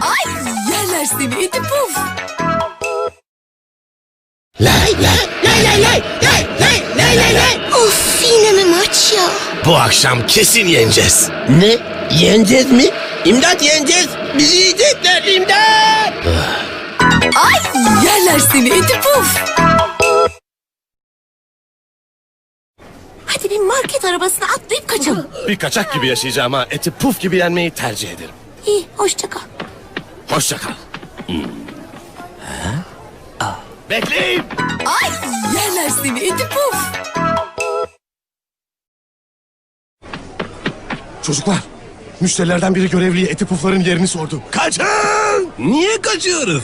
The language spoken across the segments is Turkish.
Ay yerler seni iti puf. Lay lay lay lay lay lay lay lay lay lay. Of yine mi maç ya? Bu akşam kesin yeneceğiz. Ne? Yeneceğiz mi? İmdat yeneceğiz. Bizi yiyecekler yerler seni iti puf. Hadi bir market arabasına atlayıp kaçalım. Bir kaçak gibi yaşayacağım ha. Eti puf gibi yenmeyi tercih ederim. İyi hoşça kal. Hoşça kal. Bekleyin. Ay yerler seni iti puf. Çocuklar, müşterilerden biri görevliye eti pufların yerini sordu. Kaçın! Niye kaçıyoruz?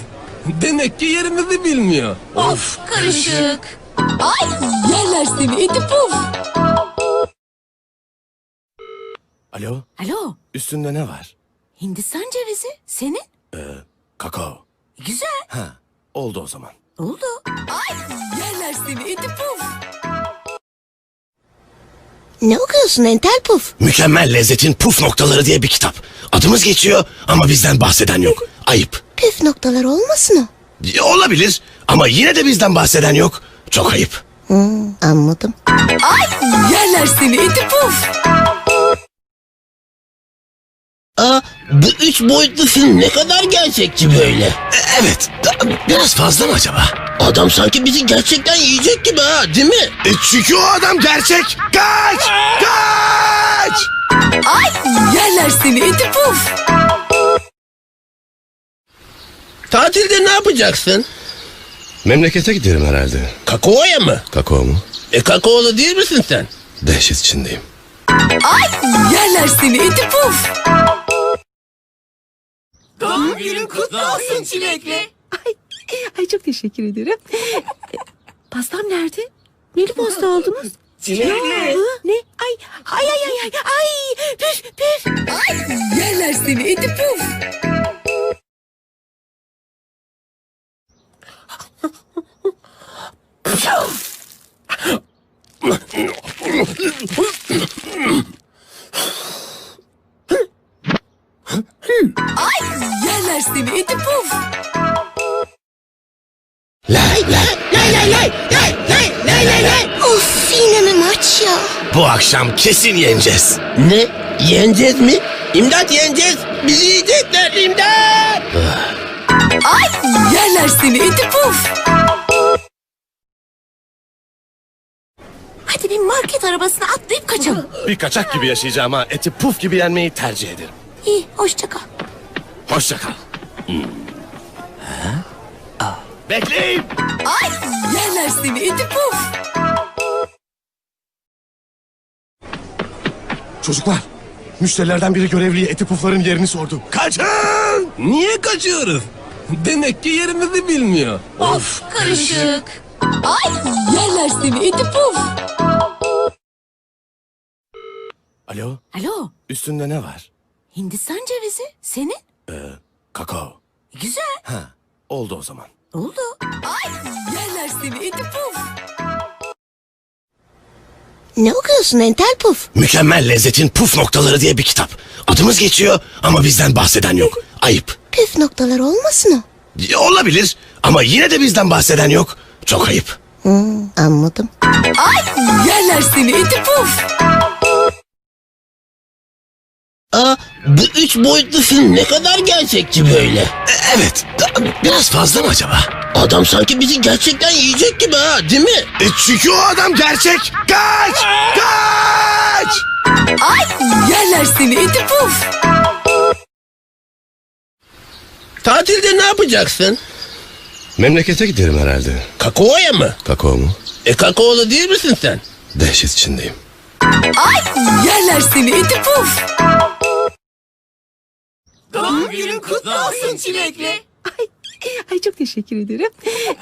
Demek ki yerimizi bilmiyor. Of karışık. Ay yerler seni iti puf. Alo, Alo üstünde ne var? Hindistan cevizi senin. Kakao. Güzel Ha, oldu o zaman. oldu. Ay yerler seni iti puf. Ne okuyorsun entel puf? Mükemmel lezzetin puf noktaları diye bir kitap. Adımız geçiyor ama bizden bahseden yok. Ayıp. Püf noktalar olmasın o. Ya, Olabilir ama yine de bizden bahseden yok. Çok ayıp. Hmm, anladım. Ay yerler seni iti puf. Aa, bu üç boyutlu film ne kadar gerçekçi böyle. evet. da- biraz fazla mı acaba? Adam sanki bizi gerçekten yiyecek gibi ha değil mi? E, çünkü o adam gerçek. Kaç! Kaç! Ay yerler seni iti puf. Tatilde ne yapacaksın? Memlekete giderim herhalde. Kakao'ya mı? Kakao mu? E kakaolu değil misin sen? Dehşet içindeyim. Ay yerler seni iti puf. Doğum günün kutlu olsun çilekli. Ay, ay çok teşekkür ederim. Pastam nerede? Neli pasta aldınız? Çilekli. Ne? Ay, ay, ay, ay, ay, ay, püf, püf. Ay yerler seni iti puf. Ay yerler seni iti puf. Lay lay lay lay lay lay lay lay lay lay. Of yine mi maç ya? Bu akşam kesin yeneceğiz. Ne? Yeneceğiz mi? İmdat yeneceğiz. Bizi yiyecekler imdat. Ay yerler seni iti puf. Arabasına atlayıp kaçalım. Bir kaçak gibi yaşayacağım ha. Eti puf gibi yenmeyi tercih ederim. İyi hoşça kal. Hoşça kal. Bekleyin. Ay yerler seni iti puf. Çocuklar, müşterilerden biri görevliye eti pufların yerini sordu. Kaçın! Niye kaçıyoruz? Demek ki yerimizi bilmiyor. Of karışık. Ay yerler seni iti puf. Alo, Alo üstünde ne var? Hindistan cevizi senin. Kakao. Güzel Ha, oldu o zaman. oldu. Ay yerler seni iti puf. Ne okuyorsun entel puf? Mükemmel lezzetin puf noktaları diye bir kitap. Adımız geçiyor ama bizden bahseden yok. Ayıp. Püf noktalar olmasın o. Olabilir ama yine de bizden bahseden yok. Çok ayıp. Hmm, anladım. Ay yerler seni iti puf. Aa, bu üç boyutlu film ne kadar gerçekçi böyle. E, evet. biraz fazla mı acaba? Adam sanki bizi gerçekten yiyecek gibi ha değil mi? E, çünkü o adam gerçek. Kaç! Kaç! Ay yerler seni iti puf. Tatilde ne yapacaksın? Memlekete giderim herhalde. Kakao'ya mı? Kakao mu? E kakaolu değil misin sen? Dehşet içindeyim. Ay yerler seni iti puf. Doğum günün kutlu olsun çilekli. Ay, ay çok teşekkür ederim. E,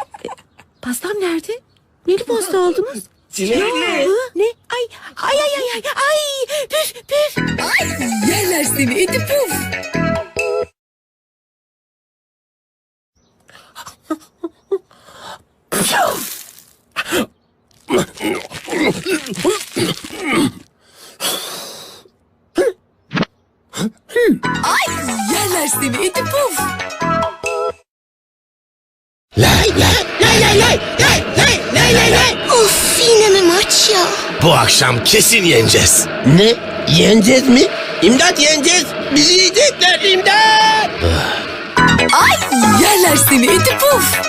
Pastam nerede? Neli pasta aldınız? Çilekli. Hı, ne? Ay, ay, ay, ay, ay, ay, püf, püf. Ay yerler seni iti puf. Seni iti puf. Lay lay lay lay lay lay lay lay lay lay. Of yine mi maç ya? Bu akşam kesin yeneceğiz. Ne? Yeneceğiz mi? İmdat yeneceğiz. Bizi yiyecekler imdat. Ay yerler seni iti puf.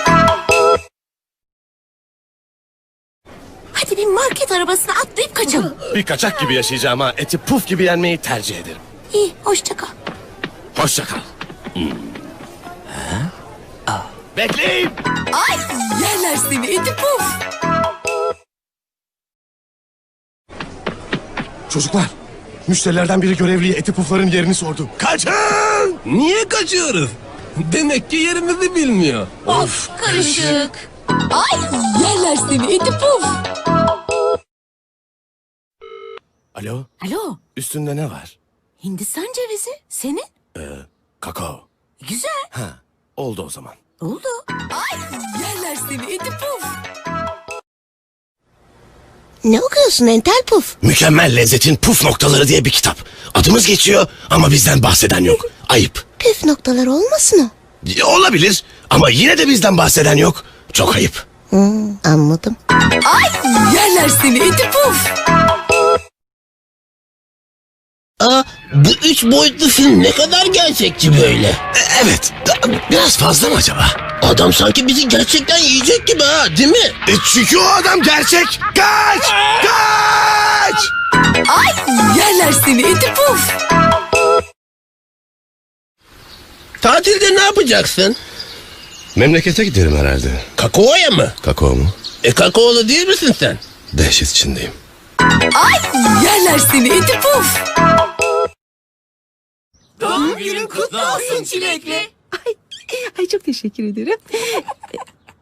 Hadi bir market arabasına atlayıp kaçalım. Bir kaçak gibi yaşayacağım ha. Eti puf gibi yenmeyi tercih ederim. İyi hoşça kal. Hoşça kal. Bekleyin. Ay yerler seni iti puf. Çocuklar. Müşterilerden biri görevliye eti pufların yerini sordu. Kaçın! Niye kaçıyoruz? Demek ki yerimizi bilmiyor. Of karışık. Ay yerler seni iti puf. Alo, Alo üstünde ne var? Hindistan cevizi senin. Kakao. Güzel Ha, oldu o zaman. oldu. Ay yerler seni iti puf. Ne okuyorsun entel puf? Mükemmel lezzetin puf noktaları diye bir kitap. Adımız geçiyor ama bizden bahseden yok. Ayıp. Püf noktalar olmasın o. Olabilir ama yine de bizden bahseden yok. Çok ayıp. Hmm, anladım. Ay yerler seni iti puf. Aa, bu üç boyutlu film ne kadar gerçekçi böyle. E, evet. Biraz fazla mı acaba? Adam sanki bizi gerçekten yiyecek gibi ha değil mi? E, çünkü o adam gerçek. Kaç! Kaç! Ay yerler seni iti puf. Tatilde ne yapacaksın? Memlekete giderim herhalde. Kakao'ya mı? Kakao mu? E kakaolu değil misin sen? Dehşet içindeyim. Ay yerler seni iti puf. Doğum günün kutlu olsun çilekli. Ay, ay çok teşekkür ederim.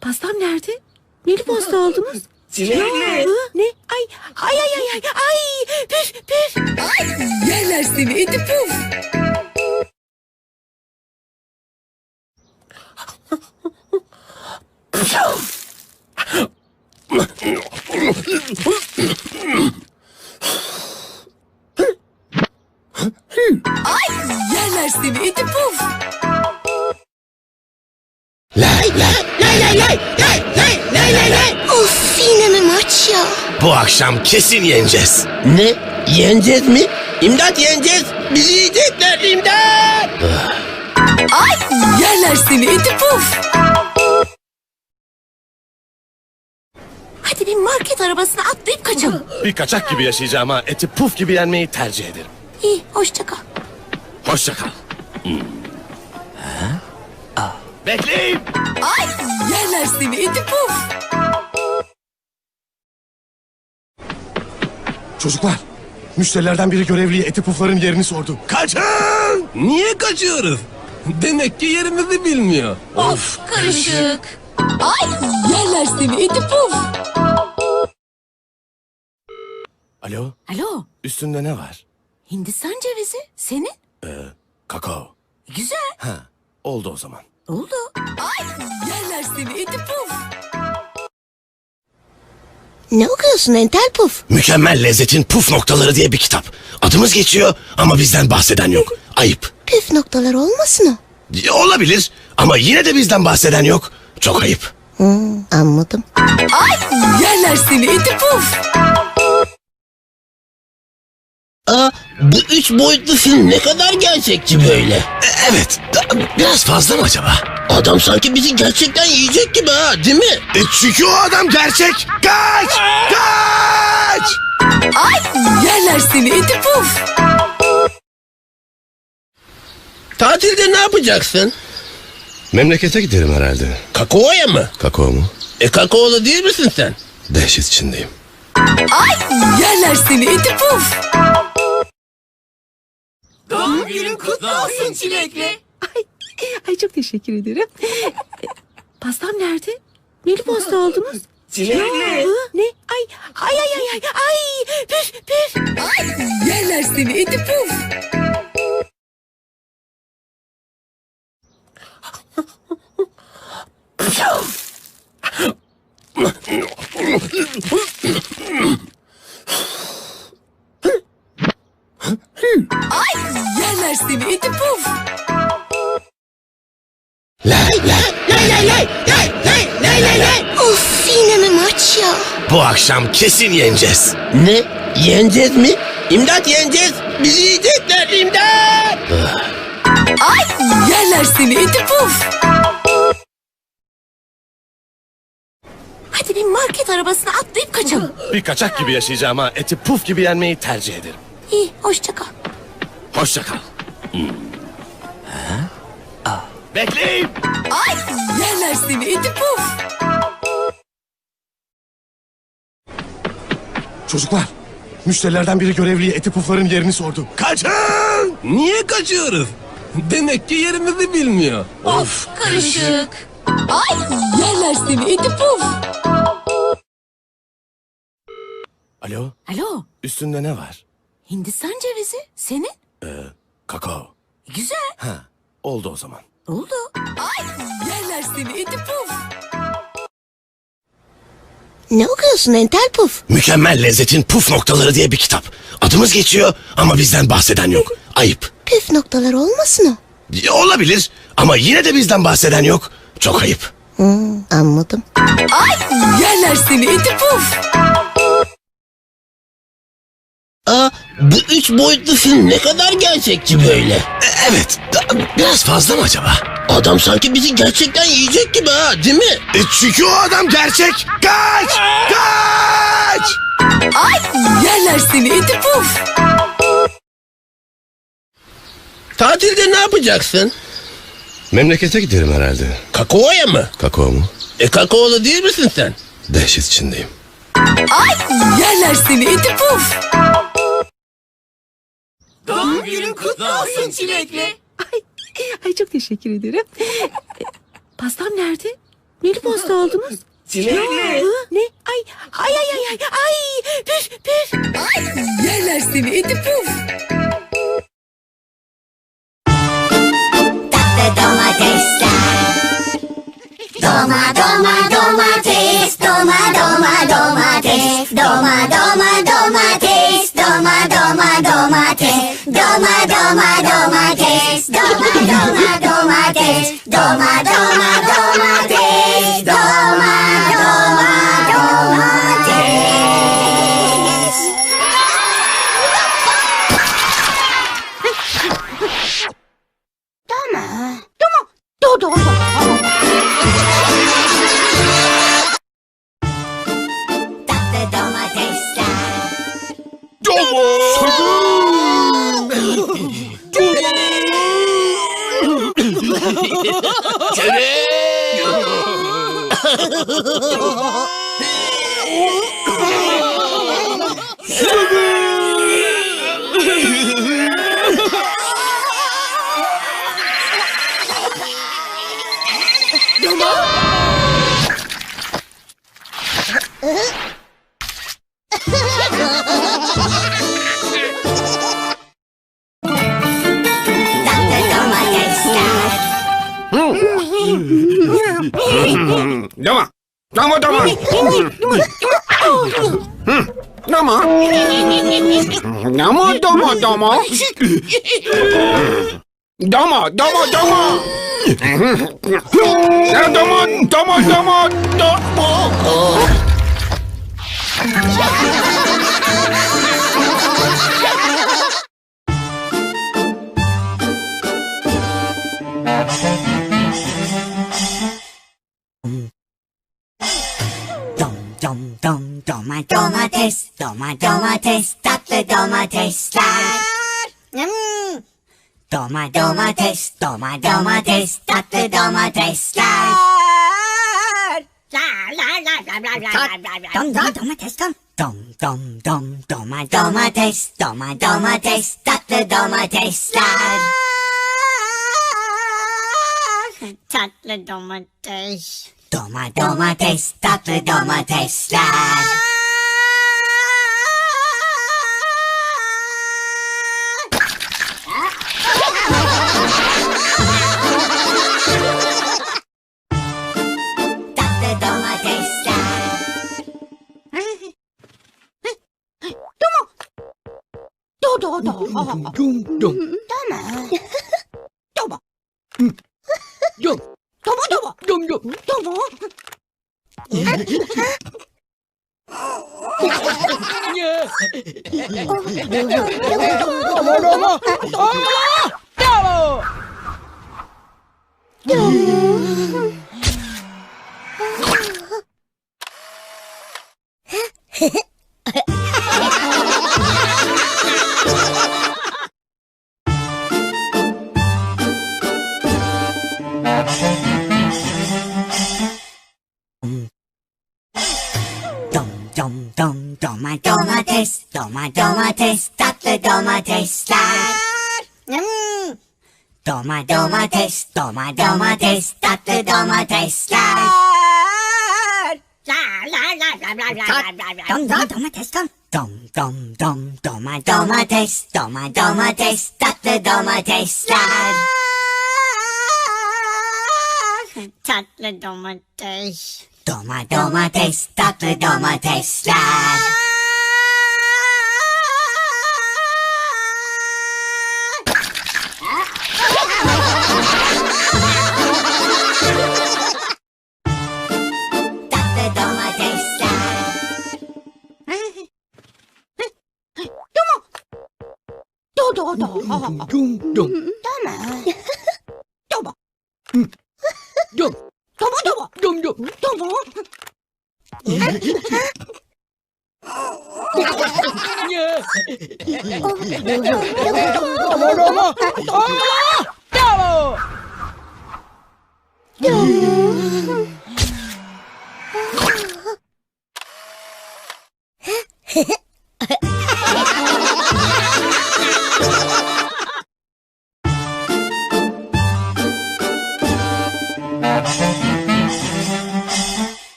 Pastam nerede? Neli pasta aldınız? Çilekli. Ne? Ay, ay, ay, ay, ay, ay, püf, püf. Ay yerler seni iti puf. Ay yerler seni iti puf. Lay lay lay lay lay lay lay lay lay lay. Of yine mi maç ya? Bu akşam kesin yeneceğiz. Ne? Yeneceğiz mi? İmdat yeneceğiz. Bizi yiyecekler imdat. Ay yerler seni iti puf. Arabasına atlayıp kaçalım. Bir kaçak gibi yaşayacağım ha. Eti puf gibi yenmeyi tercih ederim. İyi hoşça kal. Hoşça kal. Bekleyin. Ay yerler seni iti puf. Çocuklar. Müşterilerden biri görevliye eti pufların yerini sordu. Kaçın! Niye kaçıyoruz? Demek ki yerimizi bilmiyor. Of karışık. Ay yerler seni iti puf. Alo, Alo üstünde ne var? Hindistan cevizi senin. Kakao. Güzel Ha, oldu o zaman. oldu. Ay yerler seni iti puf. Ne okuyorsun entel puf? Mükemmel lezzetin puf noktaları diye bir kitap. Adımız geçiyor ama bizden bahseden yok. Ayıp. Püf noktalar olmasın o. Olabilir ama yine de bizden bahseden yok. Çok ayıp. Hmm, anladım. Ay yerler seni iti puf. Aa, bu üç boyutlu film ne kadar gerçekçi böyle. E, evet. biraz fazla mı acaba? Adam sanki bizi gerçekten yiyecek gibi ha değil mi? E, çünkü o adam gerçek. Kaç! Kaç! Ay yerler seni iti puf. Tatilde ne yapacaksın? Memlekete giderim herhalde. Kakao'ya mı? Kakao mu? E kakaolu değil misin sen? Dehşet içindeyim. Ay yerler seni iti puf. Doğum günün kutlu olsun çilekli. Ay, ay çok teşekkür ederim. Pastam nerede? Neli pasta aldınız? Çilekli. Ne? Ay, ay, ay, ay, ay, ay, püf, püf. Ay yerler seni iti puf. Ay yerler seni iti puf. Lay lay lay lay lay lay lay lay lay lay. Of yine maç ya? Bu akşam kesin yeneceğiz. Ne? Yeneceğiz mi? İmdat yeneceğiz. Bizi yiyecekler imdat. Ay yerler seni iti puf. Hadi bir market arabasına atlayıp kaçalım. Bir kaçak gibi yaşayacağım ha. Eti puf gibi yenmeyi tercih ederim. İyi hoşça kal. Hoşça kal. Bekleyin. Ay yerler seni iti puf. Çocuklar, müşterilerden biri görevliye eti pufların yerini sordu. Kaçın! Niye kaçıyoruz? Demek ki yerimizi bilmiyor. Of karışık. Ay yerler seni iti puf. Alo, Alo üstünde ne var? Hindistan cevizi senin. Kakao. Güzel Ha, oldu o zaman. oldu. Ay yerler seni iti puf. Ne okuyorsun entel puf? Mükemmel lezzetin puf noktaları diye bir kitap. Adımız geçiyor ama bizden bahseden yok. Ayıp. Püf noktalar olmasın o. Ya, Olabilir ama yine de bizden bahseden yok. Çok ayıp. Hmm, anladım. Ay yerler seni iti puf. Aa, bu üç boyutlu film ne kadar gerçekçi böyle. evet, biraz fazla mı acaba? Adam sanki bizi gerçekten yiyecek gibi ha, değil mi? E, çünkü o adam gerçek. Kaç! Kaç! Ay yerler seni iti puf. Tatilde ne yapacaksın? Memlekete giderim herhalde. Kakao'ya mı? Kakao mu? E kakaolu değil misin sen? Dehşet içindeyim. Ay yerler seni iti puf. Doğum günün kutlu olsun çilekli. Ay, ay çok teşekkür ederim. E, Pastam nerede? Neli pasta aldınız? Çilekli. Hı, ne? Ay, ay, ay, ay, ay, ay, püf, püf. Ay yerler seni iti puf. Tatlı domatesler. Doma doma domates, doma doma domates, doma doma domates, doma doma domates, doma doma domates, doma doma domates, doma doma domates, Tatlı domatesler. Doma. Doma doma. Hı, Doma. Doma doma doma. Doma doma doma. Ya Dom dom dom doma domates, doma domates, tatlı domatesler. Hmm. Doma domates, doma domates, tatlı domatesler. Dom dom domates dom. Dom dom dom doma domates, doma domates, tatlı domatesler. Tatlı domates. Doma domates, tatlı domatesler. Tatlı Toma. Toma. Yo. Toma, toma. Yo, yo. Toma. Nha. Toma, toma. Toma. Toma. Doma domates, doma domates, tatlı domatesler. Dom dom domates dom. Dom dom dom doma domates, doma domates, tatlı domatesler. Tatlı domates. Doma domates, tatlı domatesler. 운동운동 도마 도마 좀 도마 도마 좀좀 도마 도마 도마 도마 도마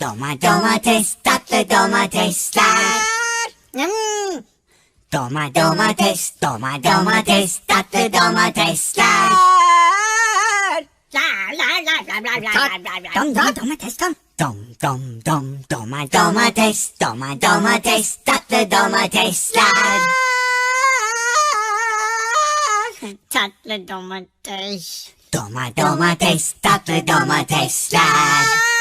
domates, doma domates, tatlı domatesler. Hmm. Doma domates, doma domates, tatlı domatesler. Dom dom domates dom. Dom dom dom doma domates, doma domates, tatlı domatesler. Tatlı domates. Doma domates, tatlı domatesler.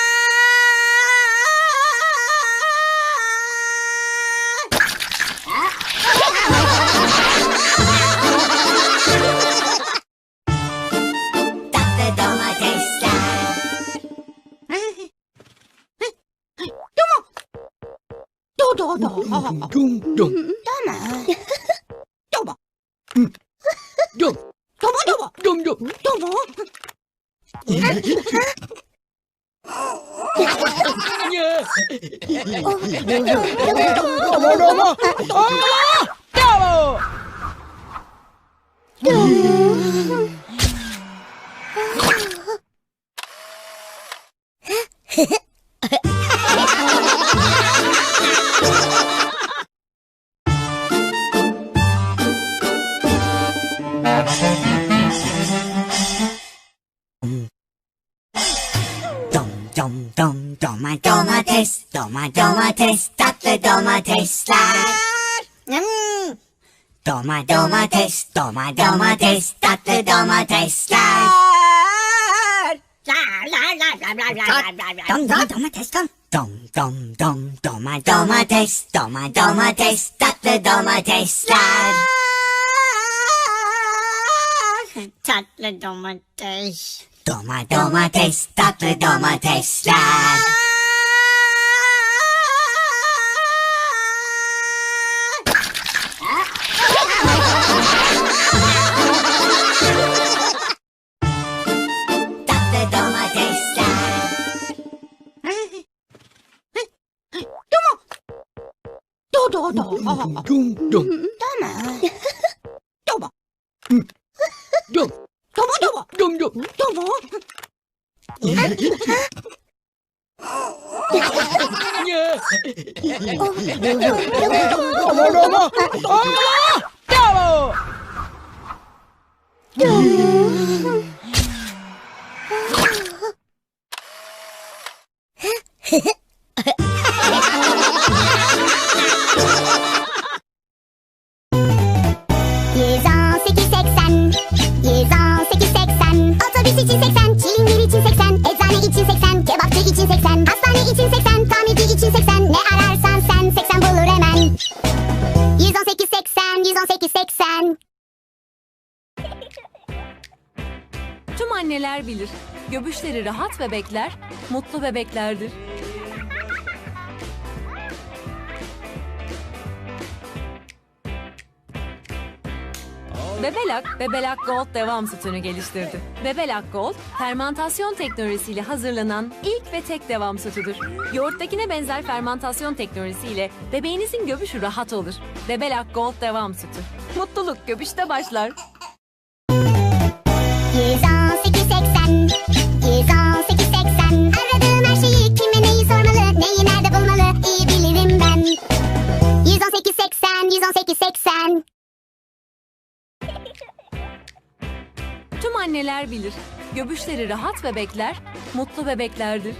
둥둥둥 떠나 떠봐 둥 떠봐 떠봐 둥둥 떠봐 떠봐 떠봐 떠봐 떠봐 doma domates, tatlı domatesler. Hmm. Doma domates, doma domates, tatlı domatesler. Dom dom domates dom. Dom dom dom doma domates, doma domates, tatlı domatesler. Tatlı domates. Doma domates, tatlı domatesler. 좀 떠나 떠봐 좀 떠봐 떠봐 좀좀 떠봐 떠봐 떠봐 떠봐 떠봐 bilir. Göbüşleri rahat bebekler, mutlu bebeklerdir. Bebelak, Bebelak Gold devam sütünü geliştirdi. Bebelak Gold, fermantasyon teknolojisiyle hazırlanan ilk ve tek devam sütüdür. Yoğurttakine benzer fermantasyon teknolojisiyle bebeğinizin göbüşü rahat olur. Bebelak Gold devam sütü. Mutluluk göbüşte başlar. 118 80 118 80 Aradığım her şeyi kime neyi sormalı Neyi nerede bulmalı iyi bilirim ben 118 80 118 80 Tüm anneler bilir. Göbüşleri rahat bebekler, mutlu bebeklerdir.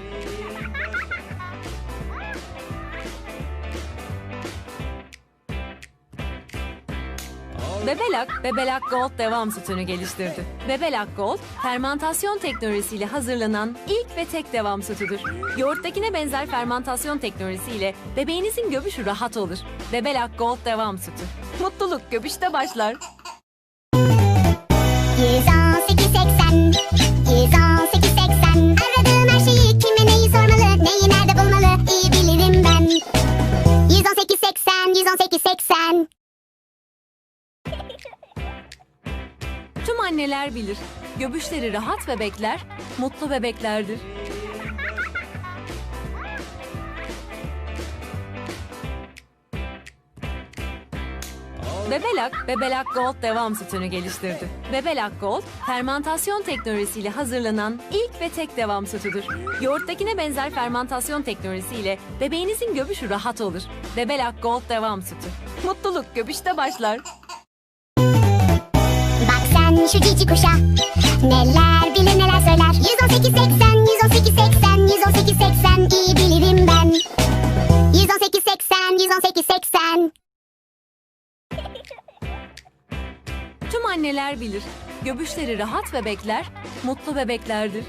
Bebelak, Bebelak Gold devam sütünü geliştirdi. Bebelak Gold, fermantasyon teknolojisiyle hazırlanan ilk ve tek devam sütüdür. Yoğurttakine benzer fermantasyon teknolojisiyle bebeğinizin göbüşü rahat olur. Bebelak Gold devam sütü. Mutluluk göbüşte başlar. 118 80 118 80 Aradığım her şeyi kime neyi sormalı Neyi nerede bulmalı iyi bilirim ben 118 80 Tüm anneler bilir. Göbüşleri rahat bebekler, mutlu bebeklerdir. Bebelak, Bebelak Gold devam sütünü geliştirdi. Bebelak Gold, fermantasyon teknolojisiyle hazırlanan ilk ve tek devam sütüdür. Yoğurttakine benzer fermantasyon teknolojisiyle bebeğinizin göbüşü rahat olur. Bebelak Gold devam sütü. Mutluluk göbüşte başlar. Şu cici kuşa. Neler bilir neler söyler. 118 80 118 80 118 80 iyi bilirim ben. 118 80 118 80 Tüm anneler bilir. Göbüşleri rahat bebekler, mutlu bebeklerdir.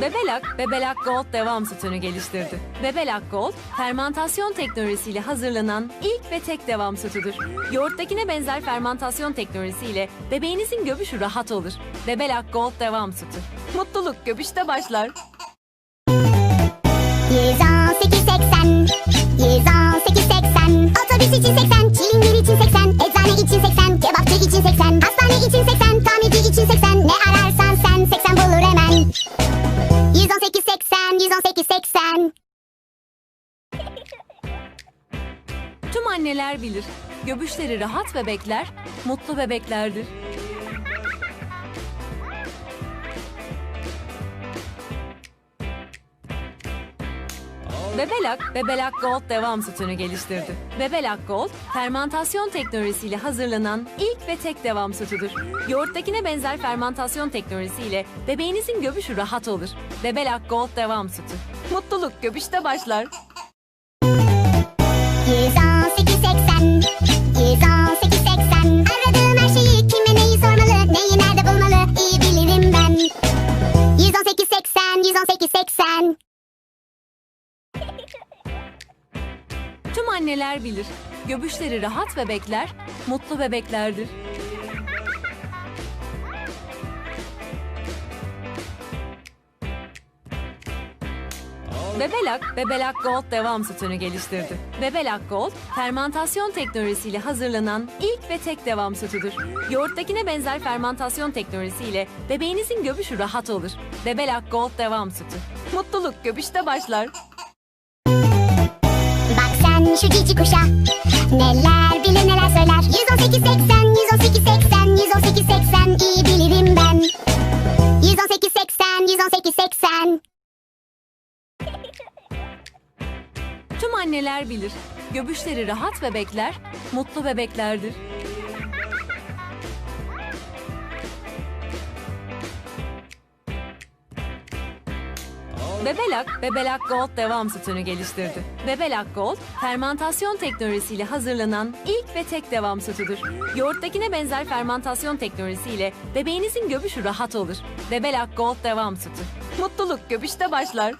Bebelak, Bebelak Gold devam sütünü geliştirdi. Bebelak Gold, fermantasyon teknolojisiyle hazırlanan ilk ve tek devam sütüdür. Yoğurttakine benzer fermantasyon teknolojisiyle bebeğinizin göbüşü rahat olur. Bebelak Gold devam sütü. Mutluluk göbüşte başlar. 118 80 118 80 Otobüs için 80 Çilingir için 80 Eczane için 80 Kebapçı için 80 Hastane için 80 Tamirci 118 80 Tüm anneler bilir. Göbüşleri rahat bebekler, mutlu bebeklerdir. Bebelak, Bebelak Gold devam sütünü geliştirdi. Bebelak Gold, fermantasyon teknolojisiyle hazırlanan ilk ve tek devam sütüdür. Yoğurttakine benzer fermantasyon teknolojisiyle bebeğinizin göbüşü rahat olur. Bebelak Gold devam sütü. Mutluluk göbüşte başlar. 118 80 118 80 Aradığım her şeyi kime neyi sormalı Neyi nerede bulmalı iyi bilirim ben 118 80 Tüm anneler bilir. Göbüşleri rahat bebekler, mutlu bebeklerdir. Bebelak, Bebelak Gold devam sütünü geliştirdi. Bebelak Gold, fermantasyon teknolojisiyle hazırlanan ilk ve tek devam sütüdür. Yoğurttakine benzer fermantasyon teknolojisiyle bebeğinizin göbüşü rahat olur. Bebelak Gold devam sütü. Mutluluk göbüşte başlar. Şu cici kuşa. Neler bilir neler söyler. 118 80 118 80 118 80 iyi bilirim ben. 118 80 118 80 Tüm anneler bilir. Göbüşleri rahat bebekler, mutlu bebeklerdir. Bebelak, Bebelak Gold devam sütünü geliştirdi. Bebelak Gold, fermantasyon teknolojisiyle hazırlanan ilk ve tek devam sütüdür. Yoğurttakine benzer fermantasyon teknolojisiyle bebeğinizin göbüşü rahat olur. Bebelak Gold devam sütü. Mutluluk göbüşte başlar.